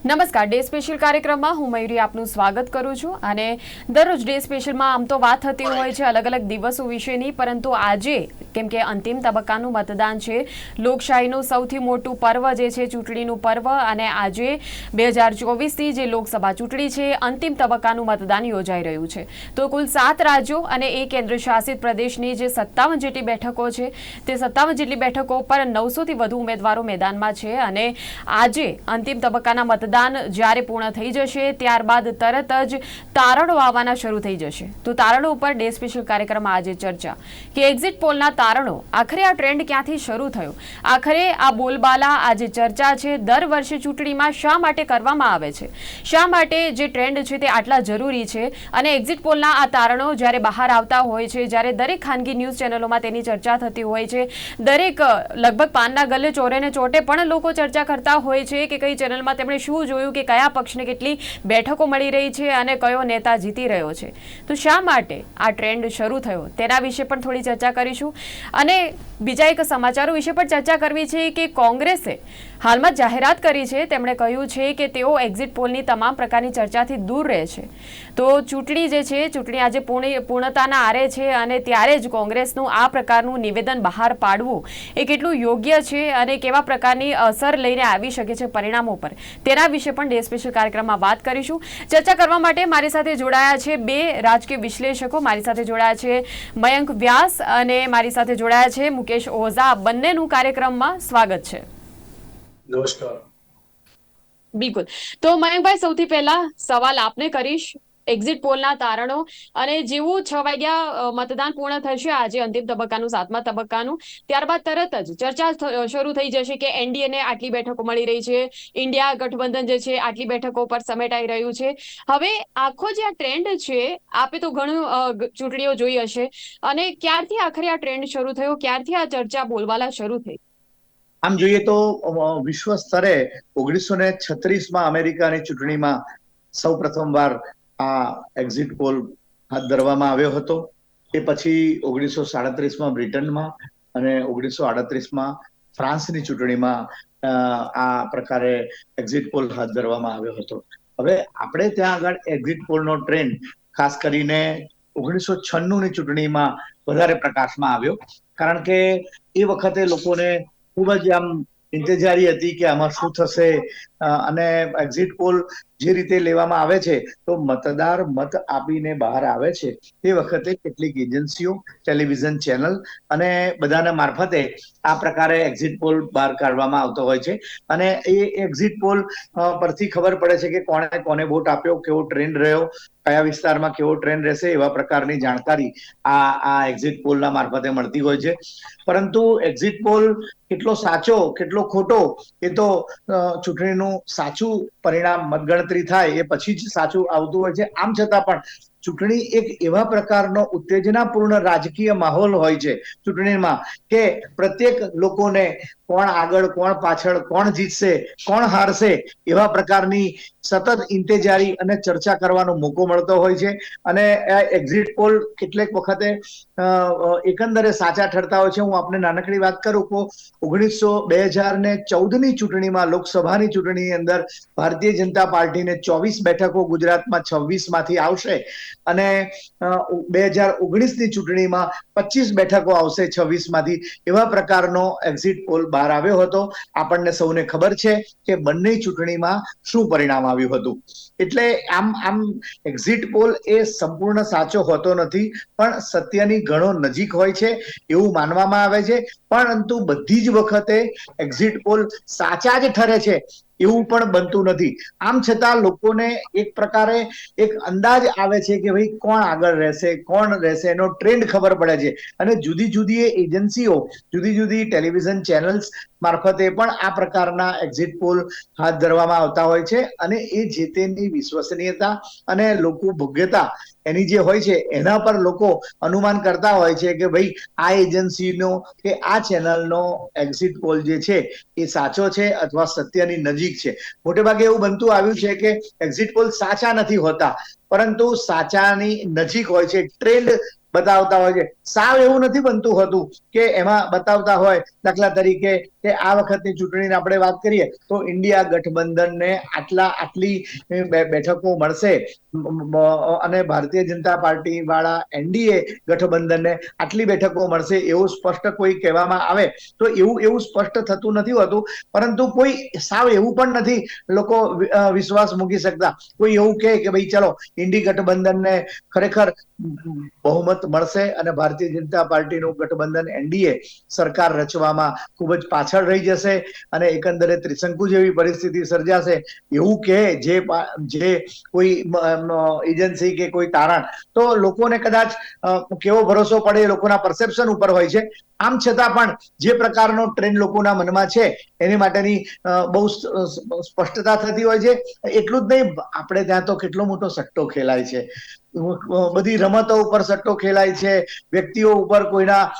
નમસ્કાર, day special કાર્યક્રમમાં હું મયુરી આપનું સ્વાગત કરું છું અને દરરોજ ડે સ્પેશિયલમાં આમ તો વાત થતી હોય છે અલગ અલગ દિવસો વિશેની, પરંતુ આજે, કેમ કે અંતિમ તબક્કાનું મતદાન છે, લોકશાહીનું સૌથી મોટું પર્વ જે છે ચૂંટણીનું પર્વ અને આજે બે હજાર ચોવીસની જે લોકસભા ચૂંટણી છે, અંતિમ તબક્કાનું મતદાન યોજાઈ રહ્યું છે. તો કુલ સાત રાજ્યો અને એક કેન્દ્ર શાસિત પ્રદેશની જે સત્તાવન જેટલી બેઠકો છે, તે સત્તાવન જેટલી બેઠકો પર નવસોથી વધુ ઉમેદવારો મેદાનમાં છે અને આજે અંતિમ તબક્કાના મતદાન જ્યારે પૂર્ણ થઈ જશે, ત્યારબાદ તરત જ તારણો આવવાના શરૂ થઈ જશે. તો તારણો ઉપર ડે સ્પેશિયલ કાર્યક્રમમાં આજે ચર્ચા. કે એક્ઝિટ પોલના તારણો આખરે આ ટ્રેન્ડ ક્યાંથી શરૂ થયો? આખરે આ બોલબાલા આ જે ચર્ચા છે, દર વર્ષે ચૂંટણીમાં શા માટે કરવામાં આવે છે? શા માટે જે ટ્રેન્ડ છે તે આટલા જરૂરી છે? અને એક્ઝિટ પોલના આ તારણો જ્યારે બહાર આવતા હોય છે, જ્યારે દરેક ખાનગી ન્યૂઝ ચેનલોમાં તેની ચર્ચા થતી હોય છે, દરેક લગભગ પાનના ગલ્લે ચોરે ને ચોટે પણ લોકો ચર્ચા કરતા હોય છે કે કઈ ચેનલમાં તેમણે શું જોયું કે કયા પક્ષને કેટલી બેઠકો મળી રહી છે અને કયો નેતા જીતી રહ્યો છે. તો શા માટે આ ટ્રેન્ડ શરૂ થયો? તેના વિશે પણ થોડી ચર્ચા કરીશું. અને બીજા એક સમાચારો વિશે પણ ચર્ચા કરવી છે કે કોંગ્રેસે હાલમાં જાહેરાત કરી છે, તેમણે કહ્યું છે કે તેઓ એક્ઝિટ પોલની તમામ પ્રકારની ચર્ચાથી દૂર રહે છે. તો ચૂંટણી જે છે, ચૂંટણી આજે પૂર્ણ, પૂર્ણતાના આરે છે અને ત્યારે જ કોંગ્રેસનું આ પ્રકારનું નિવેદન બહાર પાડવું એ કેટલું યોગ્ય છે અને કેવા પ્રકારની અસર લઈને આવી શકે છે પરિણામો પર. તેના વિશે પણ ડે સ્પેશિયલ કાર્યક્રમમાં વાત કરીશું. ચર્ચા કરવા માટે મારી સાથે જોડાયા છે બે રાજકીય વિશ્લેષકો. મારી સાથે જોડાયા છે મયંક વ્યાસ અને મારી સાથે જોડાયા છે મુકેશ ઓઝા. બંનેનું કાર્યક્રમમાં સ્વાગત છે. નમસ્કાર. બિલકુલ. તો મયંકભાઈ, સૌથી પહેલા સવાલ આપને કરીશ. એક્ઝિટ પોલના તારણો અને જેવું છ વાગ્યા મતદાન પૂર્ણ થશે આજે અંતિમ તબક્કાનું, સાતમા તબક્કાનું, ત્યારબાદ તરત જ ચર્ચા શરૂ થઈ જશે કે એનડીએને આટલી બેઠકો મળી રહી છે. ઇન્ડિયા ગઠબંધન જે છે, આટલી બેઠકો પર સમેટાઈ રહ્યું છે. હવે આખો જે આ ટ્રેન્ડ છે, આપે તો ઘણું ચૂંટણીઓ જોઈ હશે. અને ક્યારથી આખરે આ ટ્રેન્ડ શરૂ થયો? ક્યારથી આ ચર્ચા બોલવાલા શરૂ થઈ? આમ જોઈએ તો વિશ્વ સ્તરે ઓગણીસો ને છત્રીસમાં અમેરિકાની ચૂંટણીમાં સૌ પ્રથમવાર આ એક્ઝિટ પોલ હાથ ધરવામાં આવ્યો હતો. એ પછી ઓગણીસો સાડત્રીસમાં બ્રિટનમાં અને ઓગણીસો આડત્રીસમાં ફ્રાન્સની ચૂંટણીમાં આ પ્રકારે એક્ઝિટ પોલ હાથ ધરવામાં આવ્યો હતો. હવે આપણે ત્યાં આગળ એક્ઝિટ પોલનો ટ્રેન્ડ ખાસ કરીને ઓગણીસો છન્નુંની ચૂંટણીમાં વધારે પ્રકાશમાં આવ્યો. કારણ કે એ વખતે લોકોને ખૂબ જ આમ ઇંતજારી હતી કે આમાં શું થશે. અને એક્ઝિટ પોલ જે રીતે લેવામાં આવે છે, તો મતદાર મત આપીને બહાર આવે છે. તે વખતે કેટલીક એજન્સીઓ, ટેલિવિઝન ચેનલ અને બધાના મારફતે આ પ્રકારે એક્ઝિટ પોલ બહાર કાઢવામાં આવતો હોય છે. અને એ એક્ઝિટ પોલ પરથી ખબર પડે છે કે કોણે કોને વોટ આપ્યો, કેવો ટ્રેન્ડ રહ્યો, કયા વિસ્તારમાં કેવો ટ્રેન્ડ રહેશે એવા પ્રકારની જાણકારી આ આ એક્ઝિટ પોલના મારફતે મળતી હોય છે. પરંતુ એક્ઝિટ પોલ કેટલો સાચો, કેટલો ખોટો, એ તો ચૂંટણીનું સાચું પરિણામ મતગણતરી થાય એ પછી જ સાચું આવતું હોય છે. આમ છતાં પણ ચૂંટણી એક એવા પ્રકારનો ઉત્તેજનાપૂર્ણ રાજકીય માહોલ હોય છે ચૂંટણીમાં કે પ્રત્યેક લોકોને કોણ આગળ, કોણ પાછળ, કોણ જીતશે, કોણ હારશે એવા પ્રકારની સતત ઇંતેજારી અને ચર્ચા કરવાનો મોકો મળતો હોય છે. અને એક્ઝિટ પોલ કેટલેક વખતે એકંદરે સાચા ઠરતા હોય છે. હું આપને નાનકડી વાત કરું તો ઓગણીસો બે હજાર ને ચૌદની ચૂંટણીમાં લોકસભાની ચૂંટણીની અંદર ભારતીય જનતા પાર્ટીને ચોવીસ બેઠકો ગુજરાતમાં છવ્વીસમાંથી આવશે. અને બે હજાર ઓગણીસની ચૂંટણીમાં પચીસ બેઠકો આવશે છવ્વીસમાંથી. એવા પ્રકારનો એક્ઝિટ પોલ બહાર આવ્યો હતો. આપણને સૌને ખબર છે કે બંને ચૂંટણીમાં શું પરિણામ આવ્યું હતું. એટલે આમ આમ એક્ઝિટ પોલ એ સંપૂર્ણ સાચો હોતો નથી, પણ સત્યની ઘણો નજીક હોય છે એવું માનવામાં આવે છે. પરંતુ બધી જ વખતે એક્ઝિટ પોલ સાચા જ ઠરે છે. એવું પણ બનતું નથી. આમ છતાં લોકોને એક પ્રકારે એક અંદાજ આવે છે કે ભાઈ કોણ આગળ રહેશે, કોણ રહેશે એનો ટ્રેન્ડ ખબર પડે છે. અને જુદી જુદી એજન્સીઓ જુદી જુદી ટેલિવિઝન ચેનલ્સ મારફતે પણ આ પ્રકારના એક્ઝિટ પોલ હાથ ધરવામાં આવતા હોય છે. અને એ જે તેની વિશ્વસનીયતા અને લોકો ભોગ્યતા એની જે હોય છે, એના પર લોકો અનુમાન કરતા હોય છે કે ભાઈ આ એજન્સીનો કે આ ચેનલનો એક્ઝિટ પોલ જે છે, એ સાચો છે અથવા સત્યની નજીક છે. મોટે ભાગે એવું બનતું આવ્યું છે કે એક્ઝિટ પોલ સાચા નથી હોતા, પરંતુ સાચાની નજીક હોય છે. ટ્રેન્ડ બતાવતા હોય છે. સાવ એવું નથી બનતું હોતું કે એમાં બતાવતા હોય દાખલા તરીકે કે આ વખતની ચૂંટણીની આપણે વાત કરીએ તો ઇન્ડિયા ગઠબંધનને આટલા, આટલી બેઠકો મળશે. અને ભારતીય જનતા પાર્ટી વાળા એનડીએ ગઠબંધનને આટલી બેઠકો મળશે એવું સ્પષ્ટ કોઈ કહેવામાં આવે. તો એવું એવું સ્પષ્ટ થતું નથી હોતું, પરંતુ કોઈ સાવ એવું પણ નથી લોકો વિશ્વાસ મૂકી શકતા. કોઈ એવું કહે કે ભાઈ ચલો, ઇન્ડી ગઠબંધનને ખરેખર બહુમત મળશે અને ભારતીય જનતા પાર્ટીનું ગઠબંધન એનડીએ સરકાર રચવામાં ખૂબ જ પાછળ રહી જશે અને એકંદરે ત્રિશંકુ જેવી પરિસ્થિતિ સર્જાશે. એવું કે જે જે કોઈ એજન્સી કે કોઈ તારણ. તો લોકોને કદાચ કેવો ભરોસો પડે એ લોકોના પરસેપ્શન ઉપર હોય છે. આમ છતાં પણ જે પ્રકારનો ટ્રેન્ડ લોકોના મનમાં છે, એની માટેની બહુ સ્પષ્ટતા થતી હોય છે. એટલું જ નહીં, આપણે ત્યાં તો કેટલો મોટો સટ્ટો ખેલાય છે. બધી રમતો ઉપર સટ્ટો ખેલાય છે, વ્યક્તિઓ ઉપર કોઈના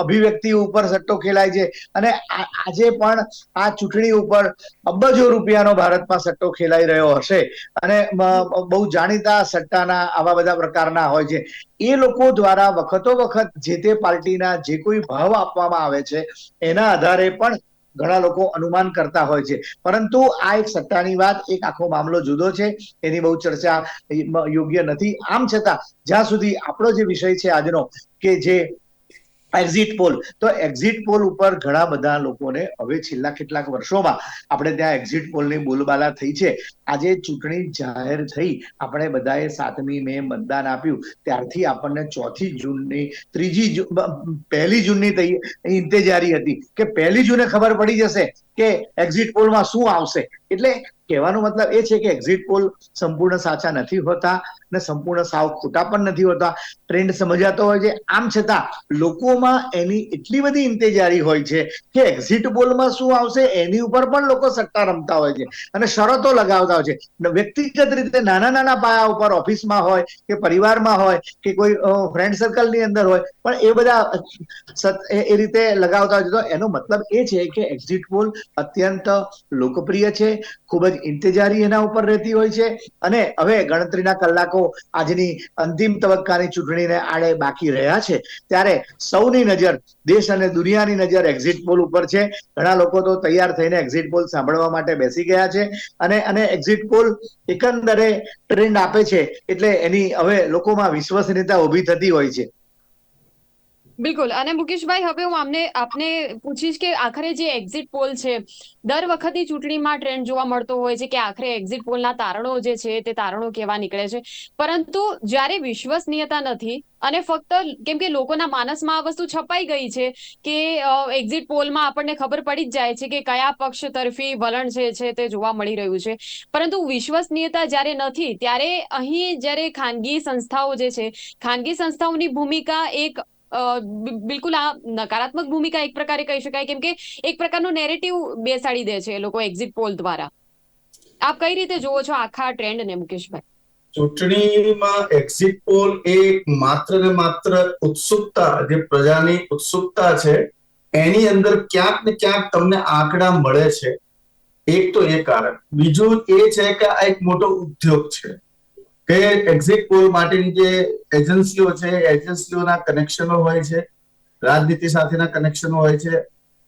અભિવ્યક્તિ ઉપર સટ્ટો ખેલાય છે. અને આજે પણ આ ચૂંટણી ઉપર અબજો રૂપિયાનો ભારતમાં સટ્ટો ખેલાઈ રહ્યો હશે. અને બહુ જાણીતા સટ્ટાના આવા બધા પ્રકારના હોય છે. એ લોકો દ્વારા વખતો વખત જે તે પાર્ટીના જે કોઈ ભાવ આપવામાં આવે છે, એના આધારે પણ ઘણા લોકો અનુમાન કરતા હોય છે. પરંતુ આ એક સત્તાની વાત, એક આખો મામલો જુદો છે. એની બહુ ચર્ચા યોગ્ય નથી. આમ છતાં, જ્યાં સુધી આપણો જે વિષય છે આજનો, કે જે એક્ઝિટ પોલ તો એક્ઝિટ પોલ ઉપર ઘણા બધા લોકોને હવે છેલ્લા કેટલાક વર્ષોમાં આપણે ત્યાં એક્ઝિટ પોલની બોલબાલા થઈ છે. આજે ચૂંટણી જાહેર થઈ. આપણે બધાએ સાતમી મે મતદાન આપ્યું. ત્યારથી આપણને ચોથી જૂનની, ત્રીજી પહેલી જૂનની ઇંતેજારી હતી કે પહેલી જૂને ખબર પડી જશે કે એક્ઝિટ પોલમાં શું આવશે. એટલે કહેવાનો મતલબ એ છે કે એક્ઝિટ પોલ સંપૂર્ણ સાચા નથી હોતા ને સંપૂર્ણ સાવ ખોટા પણ નથી હોતા. ટ્રેન્ડ સમજાતો હોય છે. આમ છતાં લોકોમાં એની એટલી બધી ઇંતેજારી હોય છે કે એક્ઝિટ પોલમાં શું આવશે એની ઉપર પણ લોકો સટ્ટા રમતા હોય છે અને શરતો લગાવતા હોય છે. વ્યક્તિગત રીતે નાના નાના પાયા ઉપર ઓફિસમાં હોય કે પરિવારમાં હોય કે કોઈ ફ્રેન્ડ સર્કલની અંદર હોય પણ એ બધા એ રીતે લગાવતા હોય છે. તો એનો મતલબ એ છે કે એક્ઝિટ પોલ અત્યંત લોકપ્રિય છે. ખૂબ જ ઇંતેજારી એના ઉપર રહેતી હોય છે? અને હવે ગણતરીના કલાકો આજની અંતિમ તબક્કાની ચૂંટણીને આડે બાકી રહ્યા છે. ત્યારે સૌની નજર દેશ અને દુનિયાની નજર એક્ઝિટ પોલ ઉપર છે. ઘણા લોકો તો તૈયાર થઈને એક્ઝિટ પોલ સાંભળવા માટે બેસી ગયા છે. અને અને એક્ઝિટ પોલ એકંદરે ટ્રેન્ડ આપે છે. એટલે એની હવે લોકોમાં વિશ્વસનીયતા ઊભી થતી હોય છે. બિલકુલ. અને મુકેશભાઈ, હવે હું આમને, આપને પૂછીશ કે આખરે જે એક્ઝિટ પોલ છે, દર વખતની ચૂંટણીમાં ટ્રેન્ડ જોવા મળતો હોય છે કે આખરે એક્ઝિટ પોલના તારણો જે છે, તે તારણો કેવા નીકળે છે? પરંતુ જ્યારે વિશ્વસનીયતા નથી અને ફક્ત કેમ કે લોકોના માનસમાં આ વસ્તુ છપાઈ ગઈ છે કે એક્ઝિટ પોલમાં આપણને ખબર પડી જ જાય છે કે કયા પક્ષ તરફી વલણ જે છે તે જોવા મળી રહ્યું છે. પરંતુ વિશ્વસનીયતા જ્યારે નથી, ત્યારે અહીં જ્યારે ખાનગી સંસ્થાઓ જે છે, ખાનગી સંસ્થાઓની ભૂમિકા એક બિલકુલ આ નકારાત્મક ભૂમિકા એક પ્રકારે કહી શકાય. કેમ કે એક પ્રકારનો નેરેટિવ બેસાડી દે છે એ લોકો એક્ઝિટ પોલ દ્વારા. આપ કઈ રીતે જુઓ છો આખા ટ્રેન્ડ ને મુકેશભાઈ? ચૂંટણીમાં એક્ઝિટ પોલ એ માત્ર ને માત્ર ઉત્સુકતા, જે પ્રજાની ઉત્સુકતા છે, એની અંદર ક્યાંક ને ક્યાંક તમને આંકડા મળે છે. એક તો એ કારણ. બીજું એ છે કે આ એક મોટો ઉદ્યોગ છે. કે એક્ઝિટ પોલ માટેની જે એજન્સીઓ છે એજન્સીઓના કનેક્શનો હોય છે, રાજનીતિ સાથેના કનેક્શનો હોય છે,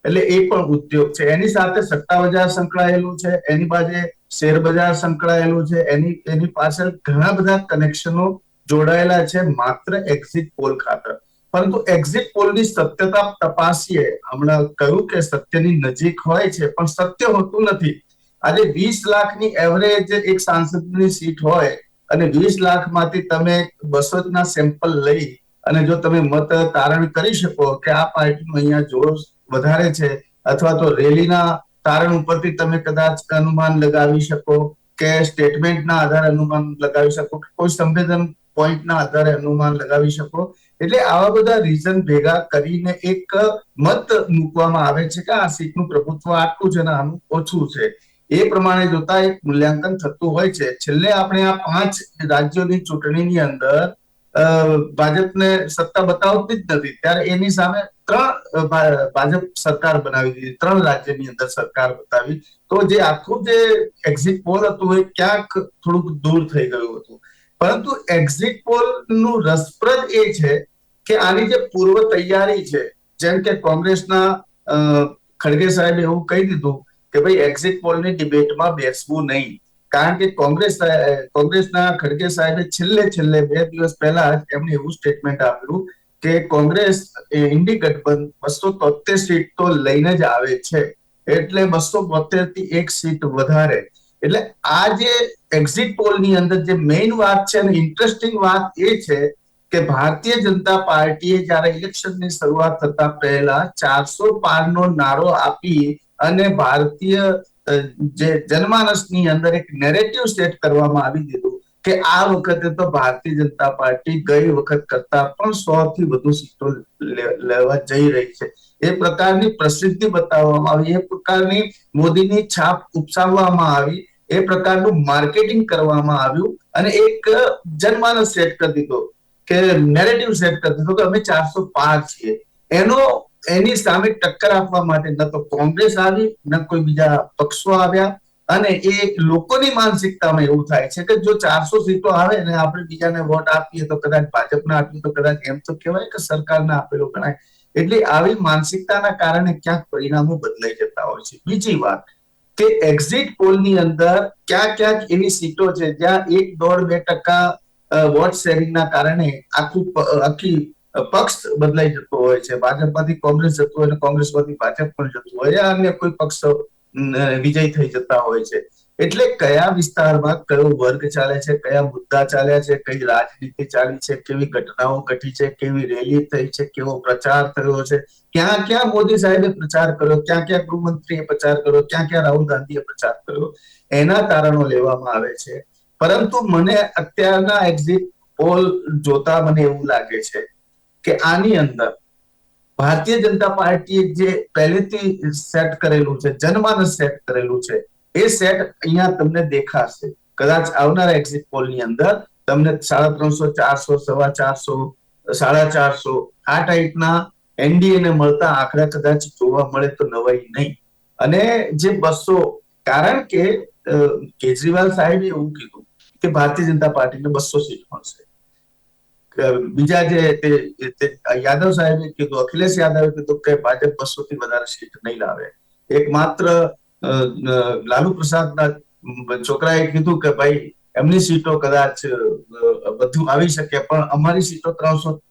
એટલે એ પણ ઉદ્યોગ છે. એની સાથે સટ્ટા બજાર સંકળાયેલું છે, એની બાજુ શેર બજાર સંકળાયેલું છે, એની એની પાછળ ઘણા બધા કનેક્શનો જોડાયેલા છે, માત્ર એક્ઝિટ પોલ ખાતર. પરંતુ એક્ઝિટ પોલની સત્યતા તપાસીએ, હમણાં કહ્યું કે સત્યની નજીક હોય છે, પણ સત્ય હોતું નથી. આજે વીસ લાખની એવરેજ એક સાંસદની સીટ હોય અને વીસ લાખમાંથી તમે બસો ના સેમ્પલ લઈ અને જો તમે મત તારણ કરી શકો કે આ પાર્ટીનું અહીંયા જોશ વધારે છે, અથવા તો રેલીના તારણ ઉપરથી તમે કદાચ અનુમાન લગાવી શકો કે સ્ટેટમેન્ટના આધારે અનુમાન લગાવી શકો કે કોઈ સંવેદન પોઈન્ટના આધારે અનુમાન લગાવી શકો. એટલે આવા બધા રીઝન ભેગા કરીને એક મત મૂકવામાં આવે છે કે આ સીટનું પ્રભુત્વ આટલું છે ને આનું ઓછું છે. એ પ્રમાણે જોતા એક મૂલ્યાંકન થતું હોય છે. છેલ્લે આપણે આ પાંચ રાજ્યોની ચૂંટણીની અંદર ભાજપને સત્તા બતાવતી જ નથી. ત્યારે એની સામે ત્રણ ભાજપ સરકાર બનાવી દીધી. ત્રણ રાજ્યની અંદર સરકાર બતાવી. તો જે આખું જે એક્ઝિટ પોલ હતું એ ક્યાંક થોડુંક દૂર થઈ ગયું હતું. પરંતુ એક્ઝિટ પોલનું રસપ્રદ એ છે કે આની જે પૂર્વ તૈયારી છે, જેમ કે કોંગ્રેસના ખડગે સાહેબે એવું કહી દીધું કે ભાઈ એક્ઝિટ પોલની ડિબેટમાં બેસવું નહીં. કારણ કે કોંગ્રેસ કોંગ્રેસના ખડગે સાહેબે છેલ્લે છેલ્લે બે દિવસ પહેલા એમણે એવું સ્ટેટમેન્ટ આપ્યું કે કોંગ્રેસ ઇન્ડી ગઠબંધ બસો તોતેર સીટ તો લઈને જ આવે છે. એટલે બસો બોતેરથી એક સીટ વધારે. એટલે આ જે એક્ઝિટ પોલની અંદર જે મેઇન વાત છે અને ઇન્ટરેસ્ટિંગ વાત એ છે કે ભારતીય જનતા પાર્ટીએ જ્યારે ઇલેક્શનની શરૂઆત થતા પહેલા ચારસો પારનો નારો આપી અને ભારતીય જે જનમાનસની અંદર એક નેરેટિવ સેટ કરવામાં આવી દીધું કે આ વખતે તો ભારતીય જનતા પાર્ટી ગઈ વખત કરતા પણ સો થી વધુ સીટો લેવા જઈ રહી છે. એ પ્રકારની પ્રસિદ્ધિ બતાવવામાં આવી, એ પ્રકારની મોદીની છાપ ઉપસાવવામાં આવી, એ પ્રકારનું માર્કેટિંગ કરવામાં આવ્યું અને એક જનમાનસ સેટ કરી દીધો કે નેરેટિવ સેટ કરી દીધો કે અમે ચારસો પાંચ છીએ. એનો એની સામે ટક્કર આપવા માટે ન તો કોંગ્રેસ આવી, ન કોઈ બીજા પક્ષો આવ્યા. અને એ લોકોની માનસિકતામાં એવું થાય છે કે જો ચારસો સીટો આવે ને આપણે બીજાને વોટ આપીએ તો કદાચ ભાજપને આપીએ તો કદાચ એમ તો કહેવાય કે સરકારને આપેલો ગણાય. એટલે આવી માનસિકતાના કારણે ક્યાંક પરિણામો બદલાઈ જતા હોય છે. બીજી વાત કે એક્ઝિટ પોલની અંદર ક્યાં ક્યાંક એવી સીટો છે જ્યાં એક દોઢ બે ટકા વોટ શેરિંગના કારણે આખું આખી પક્ષ બદલાઈ જતો હોય છે. ભાજપમાંથી કોંગ્રેસ જતું હોય કોંગ્રેસમાંથી ભાજપ પણ જતું હોય અન્ય કોઈ પક્ષ વિજય થઈ જતા હોય છે. એટલે કયા વિસ્તારમાં કયો વર્ગ ચાલે છે, કયા મુદ્દા ચાલ્યા છે, કઈ રાજનીતિ ચાલી છે, કેવી ઘટનાઓ ઘટી છે, કેવી રેલી થઈ છે, કેવો પ્રચાર થયો છે, ક્યાં ક્યાં મોદી સાહેબે પ્રચાર કર્યો, ક્યાં ક્યાં ગૃહમંત્રીએ પ્રચાર કર્યો, ક્યાં ક્યાં રાહુલ ગાંધીએ પ્રચાર કર્યો, એના તારણો લેવામાં આવે છે. પરંતુ મને અત્યારના એક્ઝિટ પોલ જોતા મને એવું લાગે છે કે આની અંદર ભારતીય જનતા પાર્ટીએ જે પહેલેથી સેટ કરેલું છે, જનમાનસ સેટ કરેલું છે, એ સેટ અહીંયા તમને દેખાશે. કદાચ આવનારા એક્ઝિટ પોલની અંદર તમને સાડા ત્રણસો, ચારસો, સવા ચારસો, સાડા ચારસો આ ટાઈપના એનડીએ ને મળતા આંકડા કદાચ જોવા મળે તો નવાઈ નહીં. અને જે બસો, કારણ કે કેજરીવાલ સાહેબે એવું કીધું કે ભારતીય જનતા પાર્ટીને બસો સીટ મળશે. બીજા જે યાદવ સાહેબે કીધું અખિલેશ યાદવે કીધું કે ભાજપ બસો થી વધારે સીટ નહીં લાવે. એક માત્ર અ, અ, લાલુ પ્રસાદના છોકરાએ કીધું કે ભાઈ એમની સીટો કદાચ બધું આવી શકે પણ અમારી સીટો ત્રણસો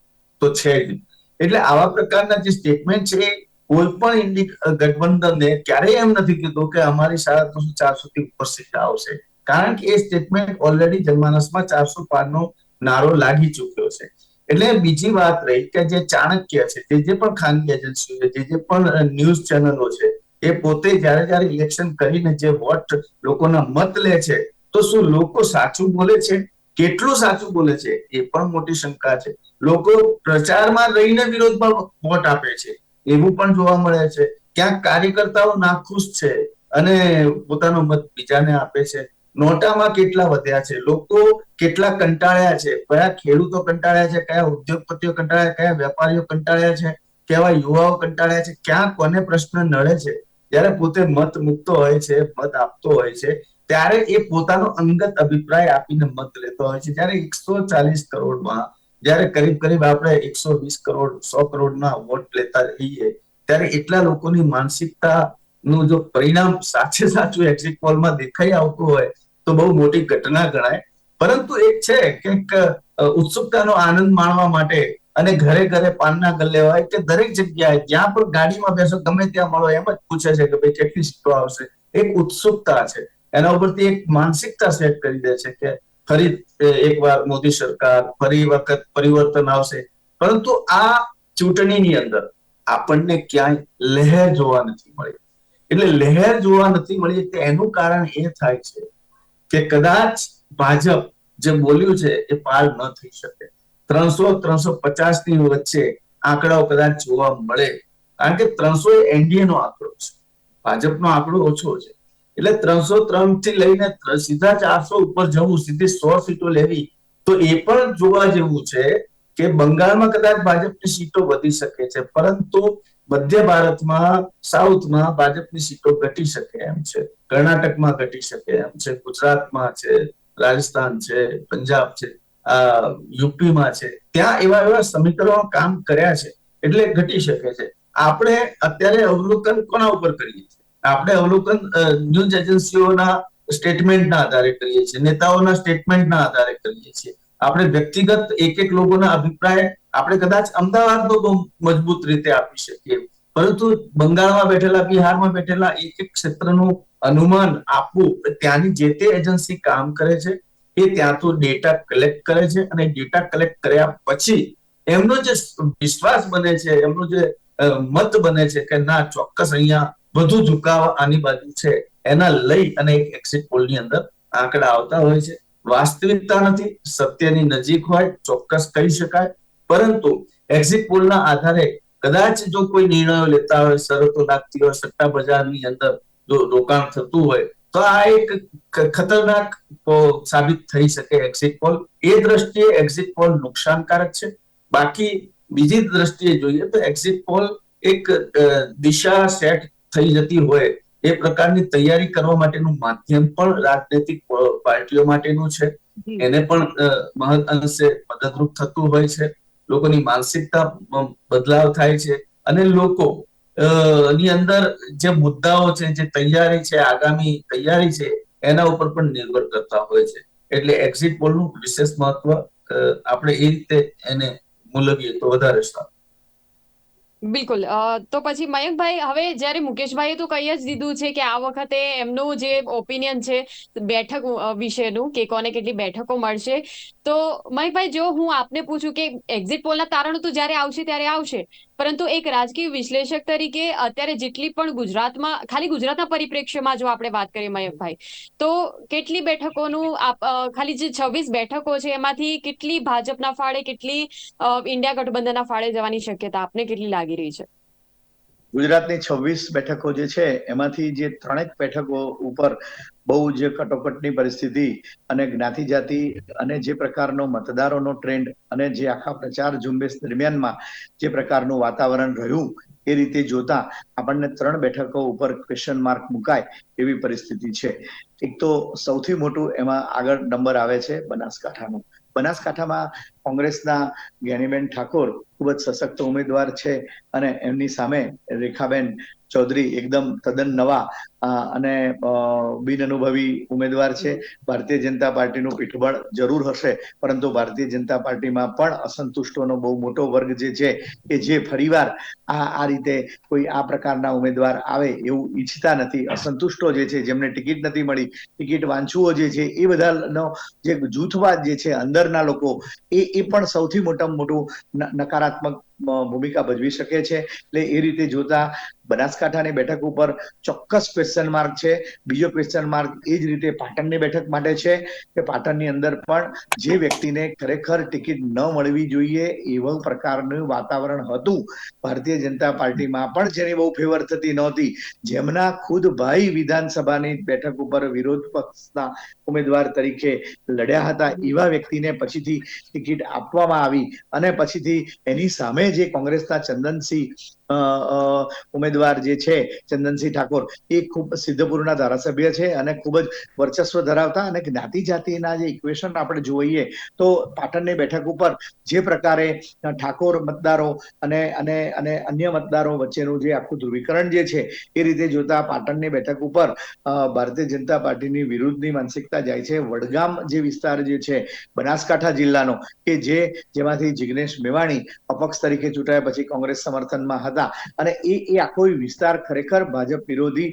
તો છે જ. એટલે આવા પ્રકારના જે સ્ટેટમેન્ટ છે કોઈ પણ ગઠબંધનને ક્યારેય એમ નથી કીધું કે અમારી સાડા ત્રણસો ચારસો થી ઉપર સીટ આવશે. કારણ કે એ સ્ટેટમેન્ટ ઓલરેડી જનમાનસમાં ચારસો નો નારો લાગી ચૂક્યો છે. એટલે બીજી વાત રહી કે જે ચાણક્ય છે જે જે પણ ખાનગી એજન્સીઓ છે, જે જે પણ ન્યૂઝ ચેનલો છે, એ પોતે જ્યારે જ્યારે ઇલેક્શન કરીને જે વોટ લોકોના મત લે છે, તો શું લોકો સાચું બોલે છે? કેટલું સાચું બોલે છે? એ પણ મોટી શંકા છે. લોકો પ્રચારમાં રહીને વિરોધમાં વોટ આપે છે. એવું પણ જોવા મળે છે. ક્યાંક કાર્યકર્તાઓ નાખુશ છે અને પોતાનો મત બીજાને આપે છે. નોટામાં કેટલા વધ્યા છે? લોકો કેટલા કંટાળ્યા છે? કયા ખેડૂતો કંટાળ્યા છે? કયા ઉદ્યોગપતિઓ કંટાળ્યા? કયા વેપારીઓ કંટાળ્યા છે? કેવા યુવાઓ કંટાળ્યા છે? ક્યાં કોને પ્રશ્ન નડે છે? જ્યારે પોતે મત મૂકતો હોય છે, મત આપતો હોય છે, ત્યારે એ પોતાનો અંગત અભિપ્રાય આપીને મત લેતો હોય છે. જ્યારે એકસો ચાલીસ કરોડમાં, જ્યારે કરીબ કરીબ આપણે એકસો વીસ કરોડ, સો કરોડના વોટ લેતા રહીએ, ત્યારે એટલા લોકોની માનસિકતા નું જો પરિણામ સાચે સાચું એક્ઝિટ પોલમાં દેખાઈ આવતું હોય તો બહુ મોટી ઘટના ગણાય. પરંતુ એક છે કે ઉત્સુકતાનો આનંદ માણવા માટે અને ઘરે ઘરે પાનના ગલ્લે હોય કે દરેક જગ્યાએ જ્યાં પણ ગાડીમાં બેસો, ગમે ત્યાં મળો, એમ જ પૂછે છે કે ભાઈ કેટલી સીટો આવશે. એક ઉત્સુકતા છે. એના ઉપરથી એક માનસિકતા સેટ કરી દે છે કે ફરી એકવાર મોદી સરકાર ફરી વખત પરિવર્તન આવશે. પરંતુ આ ચૂંટણીની અંદર આપણને ક્યાંય લહેર જોવા નથી મળી. એટલે લહેર જોવા નથી મળી એનું કારણ એ થાય છે કે કદાચ ભાજપ જે બોલ્યું છે એ પાર ન થઈ શકે. ત્રણસો ત્રણસો પચાસની વચ્ચે આંકડાઓ કદાચ જોવા મળે. કારણ કે ત્રણસો એનડીએ નો આંકડો છે. ભાજપનો આંકડો ઓછો છે. એટલે ત્રણસો ત્રણથી લઈને સીધા ચારસો ઉપર જવું, સીધી સો સીટો લેવી, તો એ પણ જોવા જેવું છે કે બંગાળમાં કદાચ ભાજપની સીટો વધી શકે છે. પરંતુ મધ્ય ભારતમાં, સાઉથમાં ભાજપની સીટો ઘટી શકે એમ છે. કર્ણાટકમાં ઘટી શકે એમ છે. ગુજરાતમાં છે, રાજસ્થાન છે, પંજાબ છે યુપીમાં છે. ત્યાં એવા એવા સમીકરણો કામ કર્યા છે. એટલે ઘટી શકે છે. આપણે અત્યારે અવલોકન કોના ઉપર કરીએ છીએ? આપણે અવલોકન ન્યૂઝ એજન્સીઓના સ્ટેટમેન્ટના આધારે કરીએ છીએ. નેતાઓના સ્ટેટમેન્ટના આધારે કરીએ છીએ. આપણે વ્યક્તિગત એક એક લોકોના અભિપ્રાય આપણે કદાચ અમદાવાદનો બહુ મજબૂત રીતે આપી શકીએ. પરંતુ બંગાળમાં બેઠેલા, બિહારમાં બેઠેલા એક એક ક્ષેત્રનું અનુમાન આપવું ત્યાંની જે તે એજન્સી કામ કરે છે, એ ત્યાં તો ડેટા કલેક્ટ કરે છે અને ડેટા કલેક્ટ કર્યા પછી એમનો જે વિશ્વાસ બને છે, એમનો જે મત બને છે કે ના, ચોક્કસ અહીંયા વધુ ઝુકાવ આની બાજુ છે, એના લઈ અને એક એક્ઝિટ પોલની અંદર આંકડા આવતા હોય છે. વાસ્તવિકતા નથી, સત્યની નજીક હોય, ચોક્કસ કહી શકાય. પરંતુ એક્ઝિટ પોલના આધારે કદાચ જો કોઈ નિર્ણયો લેતા હોય શરતો લાગતી હોય સટ્ટા બજારની અંદર જો રોકાણ થતું હોય તો આ એક ખતરનાક સાબિત થઈ શકે એક્ઝિટ પોલ એ દ્રષ્ટિએ એક્ઝિટ પોલ નુકસાનકારક છે. બાકી બીજી દ્રષ્ટિએ જોઈએ તો એક્ઝિટ પોલ એક દિશા સેટ થઈ જતી હોય એ પ્રકારની તૈયારી કરવા માટેનું માધ્યમ પણ રાજનૈતિક પાર્ટીઓ માટેનું છે. એને પણ મહદ અંશે મદદરૂપ થતું હોય છે. લોકોની માનસિકતા બદલાવ થાય છે અને લોકો ની અંદર જે મુદ્દાઓ છે, જે તૈયારી છે, આગામી તૈયારી છે, એના ઉપર પણ નિર્ભર કરતા હોય છે. એટલે એક્ઝિટ પોલનું વિશેષ મહત્વ આપણે એ રીતે એને મૂલવીએ તો વધારે સારું. બિલકુલ. તો પછી મયંકભાઈ, હવે જ્યારે મુકેશભાઈએ તો કહી જ દીધું છે કે આ વખતે એમનું જે ઓપિનિયન છે, બેઠક વિશેનું કે કોને કેટલી બેઠકો મળશે. તો મયંકભાઈ, જો હું આપને પૂછું કે એક્ઝિટ પોલના તારણો તો જ્યારે આવશે ત્યારે આવશે. પરંતુ એક રાજકીય વિશ્લેષક તરીકે અત્યારે જેટલી પણ ગુજરાતમાં, ખાલી ગુજરાતના પરિપ્રેક્ષ્યમાં જો આપણે વાત કરીએ મયંકભાઈ તો કેટલી બેઠકોનું ખાલી જે છવ્વીસ બેઠકો છે એમાંથી કેટલી ભાજપના ફાળે કેટલી ઇન્ડિયા ગઠબંધનના ફાળે જવાની શક્યતા આપને કેટલી લાગી રહી છે? ગુજરાતની છવ્વીસ બેઠકો જે છે, એમાંથી જે ત્રણેક બેઠકો ઉપર બહુ જે કટોકટની પરિસ્થિતિ અને જ્ઞાતિ જાતિ અને જે પ્રકારનો મતદારોનો ટ્રેન્ડ અને જે આખા પ્રચાર ઝુંબેશ દરમિયાનમાં જે પ્રકારનું વાતાવરણ રહ્યું એ રીતે જોતા આપણને ત્રણ બેઠકો ઉપર ક્વેશ્ચન માર્ક મુકાય એવી પરિસ્થિતિ છે. એક તો સૌથી મોટું એમાં આગળ નંબર આવે છે બનાસકાંઠાનો. બનાસકાંઠામાં કોંગ્રેસના જ્ઞાનીબેન ઠાકોર ખૂબ જ સશક્ત ઉમેદવાર છે અને એમની સામે રેખાબેન ચૌધરી એકદમ તદ્દન નવા અને બિન અનુભવી ઉમેદવાર છે. ભારતીય જનતા પાર્ટીનું પીઠબળ જરૂર હશે, પરંતુ ભારતીય જનતા પાર્ટીમાં પણ અસંતુષ્ટોનો બહુ મોટો વર્ગ જે છે કે જે ફરીવાર આ આ રીતે કોઈ આ પ્રકારના ઉમેદવાર આવે એવું ઈચ્છતા નથી. અસંતુષ્ટો જે છે, જેમને ટિકિટ નથી મળી, ટિકિટ વાંચુઓ જે છે, એ બધાનો જે જૂથવાદ જે છે, અંદરના લોકો, એ એ પણ સૌથી મોટામાં મોટું નકારાત્મક ભૂમિકા ભજવી શકે છે. એટલે એ રીતે જોતા બનાસકાંઠાની બેઠક ઉપર ચોક્કસ ક્વેશ્ચન માર્ક છે. બીજો ક્વેશ્ચન માર્ક એ જ રીતે પાટણની બેઠક માટે છે કે પાટણની અંદર પણ જે વ્યક્તિને ખરેખર ટિકિટ ન મળવી જોઈએ એવા પ્રકારનું વાતાવરણ હતું. ભારતીય જનતા પાર્ટીમાં પણ જેની બહુ ફેવર થતી નહોતી. જેમના ખુદ ભાઈ વિધાનસભાની બેઠક ઉપર વિરોધ પક્ષના ઉમેદવાર તરીકે લડ્યા હતા એવા વ્યક્તિને પછીથી ટિકિટ આપવામાં આવી અને પછીથી એની સામે જે કોંગ્રેસના ચંદનસિંહ ઉમેદવાર જે છે, ચંદનસિંહ ઠાકોર, એ ખૂબ સિદ્ધપુરના ધારાસભ્ય છે અને ખૂબ જ વર્ચસ્વ ધરાવતા અને જ્ઞાતિ જાતિના જે ઇક્વેશન આપણે જોઈએ, તો પાટણની બેઠક ઉપર જે પ્રકારે ઠાકોર મતદારો અને અને અને અન્ય મતદારો વચ્ચેનું જે આખું ધ્રુવીકરણ જે છે, એ રીતે જોતા પાટણની બેઠક ઉપર ભારતીય જનતા પાર્ટીની વિરુદ્ધની માનસિકતા જાય છે. વડગામ જે વિસ્તાર જે છે, બનાસકાંઠા જિલ્લાનો, કે જે, જેમાંથી જિગ્નેશ મેવાણી અપક્ષ તરીકે ચૂંટાયા પછી કોંગ્રેસ સમર્થનમાં હતા. અને એ એ આખો વિસ્તાર ખરેખર ભાજપ વિરોધી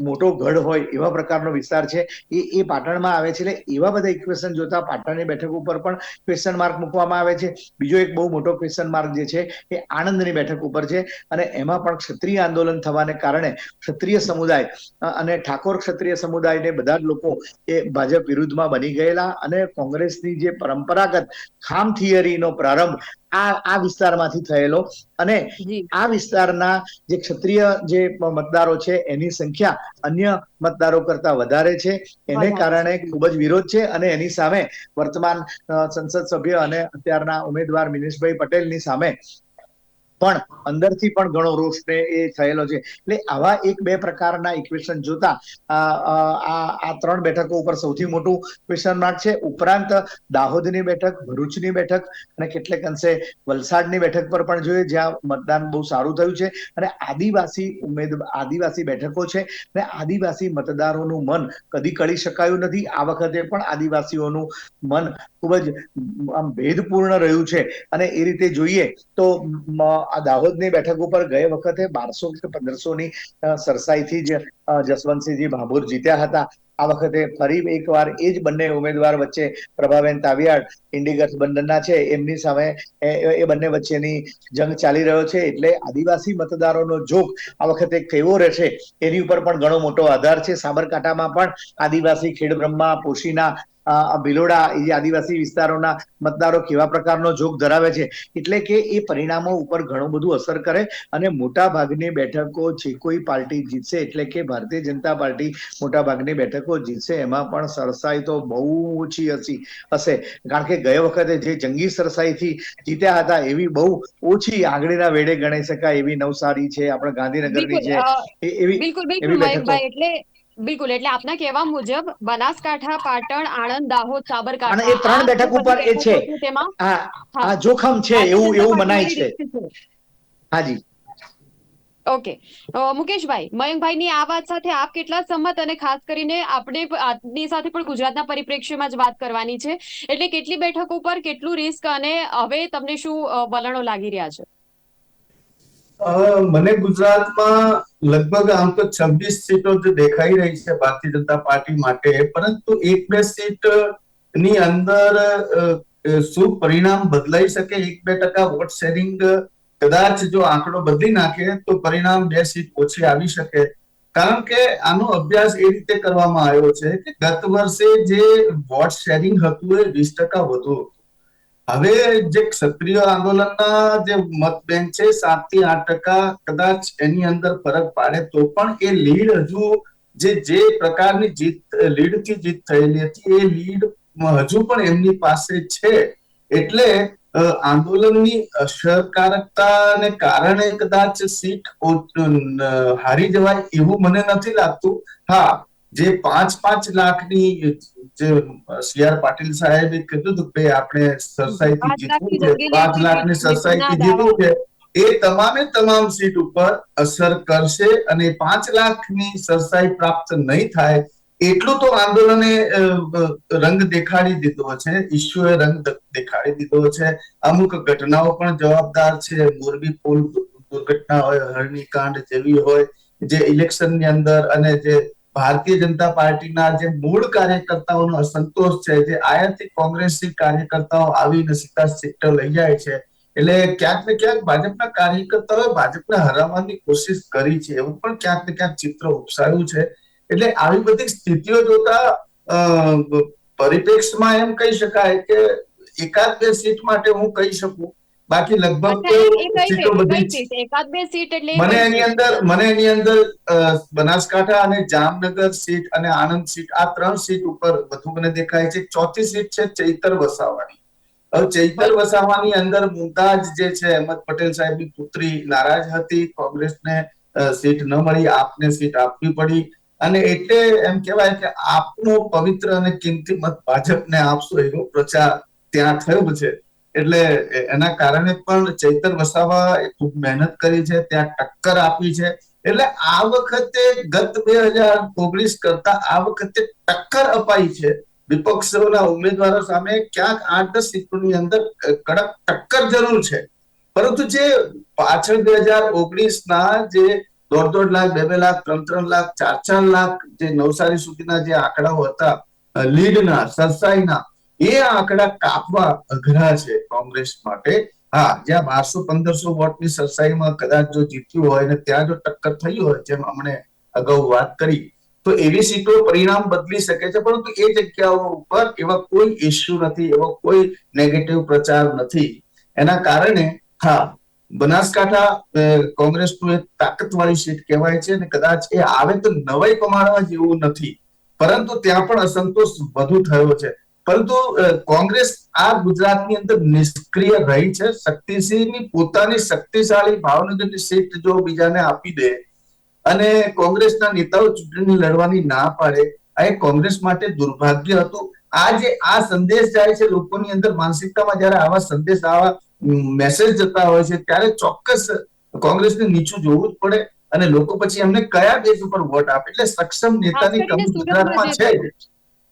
મોટો ગઢ હોય એવા પ્રકારનો વિસ્તાર છે. એ એ પાટણમાં આવે છે એટલે એવા બધા ઇક્વેશન જોતા પાટણની બેઠક ઉપર પણ ક્વેશ્ચન માર્ક મૂકવામાં આવે છે. બીજો એક બહુ મોટો ક્વેશ્ચન માર્ક જે છે એ આણંદની બેઠક ઉપર છે. અને એમાં પણ ક્ષત્રિય આંદોલન થવાને કારણે ક્ષત્રિય સમુદાય અને ઠાકોર ક્ષત્રિય સમુદાયને બધા જ લોકો એ ભાજપ વિરુદ્ધમાં બની ગયેલા. અને કોંગ્રેસની જે પરંપરાગત ખામ થિયરીનો પ્રારંભ આ આ વિસ્તારમાંથી થયેલો અને આ વિસ્તારના જે ક્ષત્રિય જે મતદારો છે એની સંખ્યા અન્ય મતદારો કરતા વધારે છે. એને કારણે ખૂબ જ વિરોધ છે અને એની સામે વર્તમાન સંસદ સભ્ય અને અત્યારના ઉમેદવાર મિનેશભાઈ પટેલની સામે પણ અંદરથી પણ ઘણો રોષ ને એ થયેલો છે. એટલે આવા એક બે પ્રકારના ઇક્વેશન જોતા આ આ ત્રણ બેઠકો ઉપર સૌથી મોટું ક્વેશ્ચન માર્ક છે. ઉપરાંત દાહોદની બેઠક, ભરૂચની બેઠક અને કેટલેક અંશે વલસાડની બેઠક પર પણ જોઈએ, જ્યાં મતદાન બહુ સારું થયું છે. અને આદિવાસી ઉમેદ, આદિવાસી બેઠકો છે અને આદિવાસી મતદારોનું મન કદી કળી શકાયું નથી. આ વખતે પણ આદિવાસીઓનું મન ખૂબ જ, આમ, ભેદપૂર્ણ રહ્યું છે. અને એ રીતે જોઈએ તો આ દાહોદની બેઠક ઉપર ગયે વખતે બારસો કે પંદરસો ની સરસાઈથી જ જસવંતસિંહજી ભાભોર જીત્યા હતા. આ વખતે ફરી એકવાર એ જ બંને ઉમેદવાર વચ્ચે પ્રભાબેન તાવિયાડ ઇન્ડી ગઠબંધનના છે. એમની સામે એ બંને વચ્ચેની જંગ ચાલી રહ્યો છે. એટલે આદિવાસી મતદારોનો જોગ આ વખતે કેવો રહેશે એની ઉપર પણ ઘણો મોટો આધાર છે. સાબરકાંઠામાં પણ આદિવાસી ખેડબ્રહ્મા, પોશીના ભિલોડા એ આદિવાસી વિસ્તારોના મતદારો કેવા પ્રકારનો જોગ ધરાવે છે? એટલે કે એ પરિણામો ઉપર ઘણું બધું અસર કરે અને મોટા ભાગની બેઠકો જે કોઈ પાર્ટી જીતશે એટલે કે ભારતીય જનતા પાર્ટી મોટા ભાગની બેઠકો જીતશે. એમાં પણ સરસાઈ તો બહુ ઓછી હશે. હશે. કારણ કે ગયા વખતે જે જંગી સરસાઈથી જીત્યા હતા એવી બહુ ઓછી આંગળીના વેડે ગણાઈ શકાય એવી નવસારી છે આપણે ગાંધીનગરની છે એવી બિલકુલ બિલકુલ એટલે બિલકુલ એટલે આપના કહેવા મુજબ બનાસકાંઠા પાટણ આણંદ દાહોદ અને સાબરકાંઠા એ ત્રણ બેઠક ઉપર એ છે. હા. જોખમ છે એવું એવું મનાય છે. હાજી ઓકે મુકેશભાઈ, મયંકભાઈની આ વાત સાથે આપ કેટલા સંમત અને ખાસ કરીને આપણે આની સાથે પણ ગુજરાતના પરિપ્રેક્ષ્યમાં જ વાત કરવાની છે. એટલે કેટલી બેઠકો પર કેટલું રિસ્ક અને હવે તમને શું વલણો લાગી રહ્યા છે? મને ગુજરાતમાં લગભગ આમ તો છવ્વીસ સીટો જે દેખાઈ રહી છે ભારતીય જનતા પાર્ટી માટે. પરંતુ એક બે સીટની અંદર શું પરિણામ બદલાઈ શકે? એક બે ટકા વોટ શેરિંગ કદાચ જો આંકડો બદલી નાખે તો પરિણામ બે સીટ ઓછી આવી શકે. કારણ કે આનો અભ્યાસ એ રીતે કરવામાં આવ્યો છે કે ગત વર્ષે જે વોટ શેરિંગ હતું એ વીસ ટકા વધુ હવે જે ક્ષત્રિય આંદોલનના જે મત બેંક છે સાતથી આઠ ટકા કદાચ એની અંદર ફરક પાડે તો પણ એ લીડ હજુ જે જે પ્રકારની જીત લીડથી જીત થયેલી હતી એ લીડ હજુ પણ એમની પાસે છે. એટલે આંદોલનની અસરકારકતાને કારણે કદાચ સીટ હારી જવાય એવું મને નથી લાગતું હા જે પાંચ પાંચ લાખની જે સી આર પાટીલ સાહેબે કીધું હતું કે આપણે સરસાઈથી જીતવું છે પાંચ લાખની સરસાઈથી. જીતવું છે એ તમામે તમામ સીટ ઉપર અસર કરશે અને પાંચ લાખની સરસાઈ પ્રાપ્ત નહીં થાય એટલું તો આંદોલને રંગ દેખાડી દીધો છે. ઇસ્યુએ રંગ દેખાડી દીધો છે. અમુક ઘટનાઓ પણ જવાબદાર છે. મોરબી પુલ દુર્ઘટના હોય હરણી કાંડ જેવી હોય, જે ઇલેક્શનની અંદર અને જે ભારતીય જનતા પાર્ટીના જે મૂળ કાર્યકર્તાઓનો અસંતોષ છે, જે આયાથી કોંગ્રેસી કાર્યકર્તાઓ આવીને સીધા સેક્ટર લઈ જાય છે. એટલે ક્યાંક ને ક્યાંક ભાજપના કાર્યકર્તાઓએ ભાજપને હરાવવાની કોશિશ કરી છે. એવું પણ ક્યાંક ને ક્યાંક ચિત્ર ઉપસાયું છે. એટલે આવી બધી સ્થિતિઓ જોતા પરિપ્રેક્ષમાં એમ કહી શકાય કે એકાદ બે સીટ માટે હું કહી શકું. બાકી લગભગ સીટો બધી સીટ એકાદ બે સીટ એટલે મને એની અંદર મને એની અંદર બનાસકાંઠા અને જામનગર સીટ અને આણંદ સીટ આ ત્રણ સીટ ઉપર બધું મને દેખાય છે. ચોથી સીટ છે ચૈતર વસાવાની. હવે ચૈતર વસાવાની અંદર મુમતાજ જે છે અહેમદ પટેલ સાહેબની પુત્રી નારાજ હતી. કોંગ્રેસને સીટ ન મળી. આપને સીટ આપવી પડી. અને એટલે એમ કહેવાય કે આપનો પવિત્ર અને કિંમતી મત ભાજપને આપશો એવો પ્રચાર ત્યાં થયો છે. એટલે એના કારણે પણ ચૈતર વસાવા ખૂબ મહેનત કરી છે, ત્યાં ટક્કર આપી છે. એટલે આ વખતે ગત બે હજાર ઓગણીસ કરતા આ વખતે ટક્કર અપાઈ છે. વિપક્ષોના ઉમેદવારો સામે ક્યાંક આઠ દસ સીટોની અંદર કડક ટક્કર જરૂર છે. પરંતુ જે પાછળ બે હજાર ઓગણીસ ના જે દોઢ દોઢ લાખ, બે બે લાખ, ત્રણ ત્રણ લાખ, ચાર ચાર લાખ જે નવસારી સુધીના જે આંકડાઓ હતા લીડના, સરસાઈના, એ આંકડા કાપવા અઘરા છે કોંગ્રેસ માટે. હા, જ્યાં બારસો, પંદરસો વોટની સરસાઈમાં કદાચ જો જીત્યું હોય ને ત્યાં જો ટક્કર થઈ હોય, જેમ હમણે અગાઉ વાત કરી, તો એવી સીટો પરિણામ બદલી શકે છે. પરંતુ એ જગ્યાઓ ઉપર એવા કોઈ ઇસ્યુ નથી, એવો કોઈ નેગેટિવ પ્રચાર નથી. એના કારણે, હા બનાસકાંઠા કોંગ્રેસનું એક તાકાતવાળી સીટ કહેવાય છે અને કદાચ એ આવે તો નવાઈ પમાડવા જેવું નથી. પરંતુ ત્યાં પણ અસંતોષ વધુ થયો છે. પરંતુ કોંગ્રેસ આ ગુજરાતની અંદર નિષ્ક્રિય રહી છે. શક્તિસિંહની પોતાની શક્તિશાળી ભાવનગરની સીટ જો બીજાને આપી દે અને કોંગ્રેસના નેતાઓ ચૂંટણી લડવાની ના પાડે, આ એ કોંગ્રેસ માટે દુર્ભાગ્ય હતું. આ જે આ સંદેશ જાય છે લોકોની અંદર માનસિકતામાં. જયારે આવા સંદેશ આવા મેસેજ જતા હોય છે ત્યારે ચોક્કસ કોંગ્રેસને નીચું જોવું જ પડે અને લોકો પછી એમને કયા બેઝ ઉપર વોટ આપે? એટલે સક્ષમ નેતાની કમી ગુજરાતમાં છે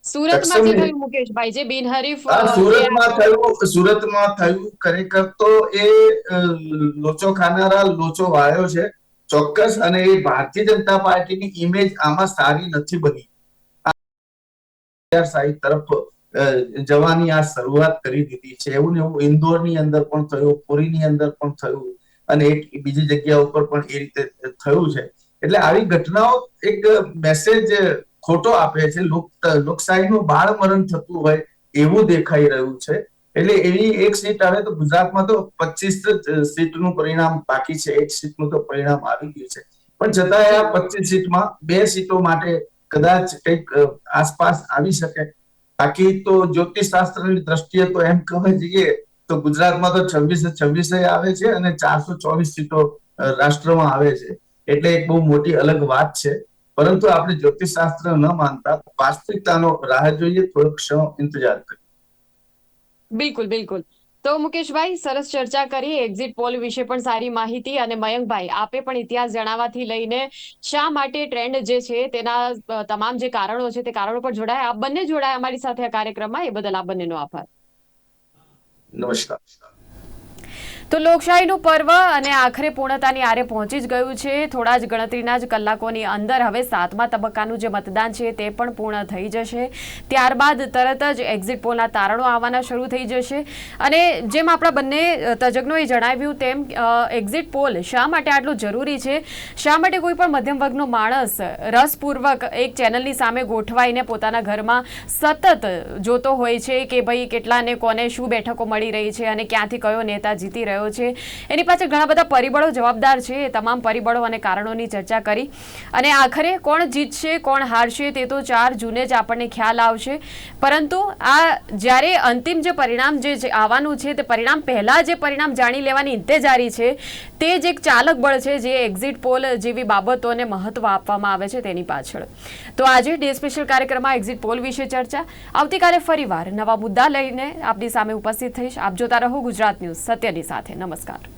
સુરતમાં થયું મુકેશભાઈ જે બિનહરીફ સુરતમાં થયું સુરતમાં થયું ખરેખર તો એ લોચો ખાનારા લોચો વાયો છે ચોક્કસ અને એ ભારતીય જનતા પાર્ટીની ઇમેજ આમાં સારી નથી બની. તરફ જવાની આ શરૂઆત કરી દીધી છે. એવું ને એવું ઇન્દોરની અંદર પણ થયું, પુરીની અંદર પણ થયું અને એક બીજી જગ્યા ઉપર પણ એ રીતે થયું છે. એટલે આવી ઘટનાઓ એક મેસેજ ખોટો આપે છે. લોક લોકશાહીનું બાળમરણ થતું હોય એવું દેખાઈ રહ્યું છે. એટલે એવી એક સીટ આવે તો ગુજરાતમાં તો પચીસ સીટનું પરિણામ બાકી છે. એક સીટનું તો પરિણામ આવી ગયું છે. પણ છતાંય આ પચીસ સીટમાં બે સીટો માટે કદાચ કંઈક આસપાસ આવી શકે. બાકી તો જ્યોતિષ શાસ્ત્રની દ્રષ્ટિએ તો એમ કહેવાય જઈએ તો ગુજરાતમાં તો છવ્વીસ છવ્વીસ આવે છે અને ચારસો ચોવીસ સીટો રાષ્ટ્રમાં આવે છે. એટલે એક બહુ મોટી અલગ વાત છે. પરંતુ આપણે જ્યોતિષ શાસ્ત્ર ન માનતા. વાસ્તવિકતાનો રાહ જોઈએ થોડો ક્ષણ ઇંતજાર કરીએ. બિલકુલ બિલકુલ. તો મુકેશભાઈ, સરસ ચર્ચા કરી. એક્ઝિટ પોલ વિશે પણ સારી માહિતી અને મયંકભાઈ, આપે પણ ઇતિહાસ જણાવવાથી લઈને શા માટે ટ્રેન્ડ જે છે તેના તમામ જે કારણો છે તે કારણો પર જોડાયા. આપ બંને જોડાયા અમારી સાથે આ કાર્યક્રમમાં. એ બદલ આપ બંનેનો આભાર. નમસ્કાર. તો લોકશાહીનું પર્વ અને આખરે પૂર્ણતાની આરે પહોંચી જ ગયું છે. થોડા જ ગણતરીના જ કલાકોની અંદર હવે સાતમા તબક્કાનું જે મતદાન છે તે પણ પૂર્ણ થઈ જશે. ત્યારબાદ તરત જ એક્ઝિટ પોલના તારણો આવવાના શરૂ થઈ જશે. અને જેમ આપણા બંને તજજ્ઞોએ જણાવ્યું તેમ એક્ઝિટ પોલ શા માટે આટલું જરૂરી છે? શા માટે કોઈ પણ મધ્યમ વર્ગનો માણસ રસપૂર્વક એક ચેનલની સામે ગોઠવાઈને પોતાના ઘરમાં સતત જોતો હોય છે કે ભાઈ કેટલાને કોને શું બેઠકો મળી રહી છે અને ક્યાંથી કયો નેતા જીતી રહ્યો છે. એની પાછળ ઘણા બધા પરિબળો જવાબદાર છે. એ તમામ પરિબળો અને કારણોની ચર્ચા કરી. અને આખરે કોણ જીતશે, કોણ હારશે તે તો ચાર જૂને જ આપણને ખ્યાલ આવશે. પરંતુ આ જ્યારે અંતિમ જે પરિણામ જે આવવાનું છે તે પરિણામ પહેલાં જે પરિણામ જાણી લેવાની ઇંતેજારી છે, તે જ એક ચાલક બળ છે જે એક્ઝિટ પોલ જેવી બાબતોને મહત્વ આપવામાં આવે છે તેની પાછળ. તો આજે ડે સ્પેશિયલ કાર્યક્રમમાં એક્ઝિટ પોલ વિશે ચર્ચા. આવતીકાલે ફરીવાર નવા મુદ્દા લઈને આપની સામે ઉપસ્થિત થઈશ. આપ જોતા રહો ગુજરાત ન્યૂઝ. સત્યની સાથે. નમસ્કાર.